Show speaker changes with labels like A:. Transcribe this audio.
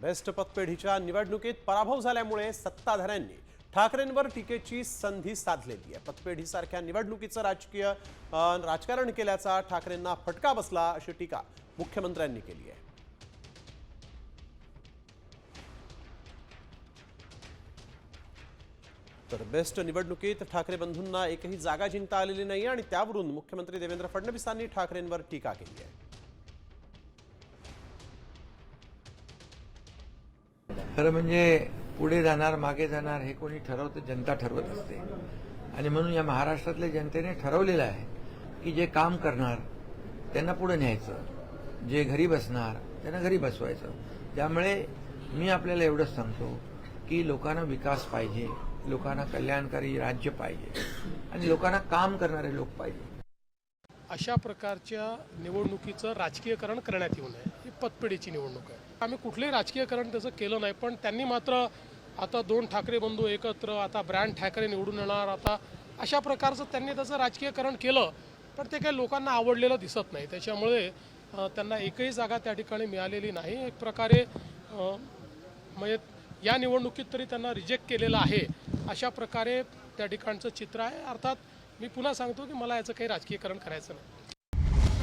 A: Best पतपेढीच्या निवडणुकीत पराभव झाल्यामुळे सत्ताधाऱ्यांनी ठाकरेंवर टीकेची संधी साधलेली आहे. पतपेढीसारख्या निवडणुकीचं राजकीय राजकारण केल्याचा ठाकरेंना फटका बसला अशी टीका मुख्यमंत्र्यांनी केली आहे. तर बेस्ट निवडणुकीत ठाकरे बंधूंना एकही जागा जिंकता आलेली नाही आणि त्यावरून मुख्यमंत्री देवेंद्र फडणवीसांनी ठाकरेंवर टीका केली आहे.
B: खरं म्हणजे पुढे जाणार मागे जाणार हे कोणी ठरवतं जनता ठरवत असते. आणि म्हणून या महाराष्ट्रातल्या जनतेने ठरवलेलं आहे की जे काम करणार त्यांना पुढे न्यायचं. जे घरी बसणार त्यांना घरी बसवायचं. त्यामुळे मी आपल्याला एवढंच सांगतो की लोकांना विकास पाहिजे लोकांना कल्याणकारी राज्य पाहिजे आणि लोकांना काम करणारे लोक पाहिजे.
C: अशा प्रकारच्या निवडणुकीचं राजकीयकरण करण्यात येऊ नये. ही पतपेढीची निवडणूक आहे. आम्ही कुठलंही राजकीयकरण त्याचं केलं नाही पण त्यांनी मात्र आता दोन ठाकरे बंधू एकत्र आता ब्रँड ठाकरे निवडून येणार आता अशा प्रकारचं त्यांनी त्याचं राजकीयकरण केलं पण ते काही लोकांना आवडलेलं दिसत नाही. त्याच्यामुळे त्यांना एकही जागा त्या ठिकाणी मिळालेली नाही. एक प्रकारे म्हणजे या निवडणुकीत तरी त्यांना रिजेक्ट केलेलं आहे अशा प्रकारे त्या ठिकाणचं चित्र आहे. अर्थात मी पुन्हा सांगतो की मला याचं काही राजकीयकरण करायचं नाही.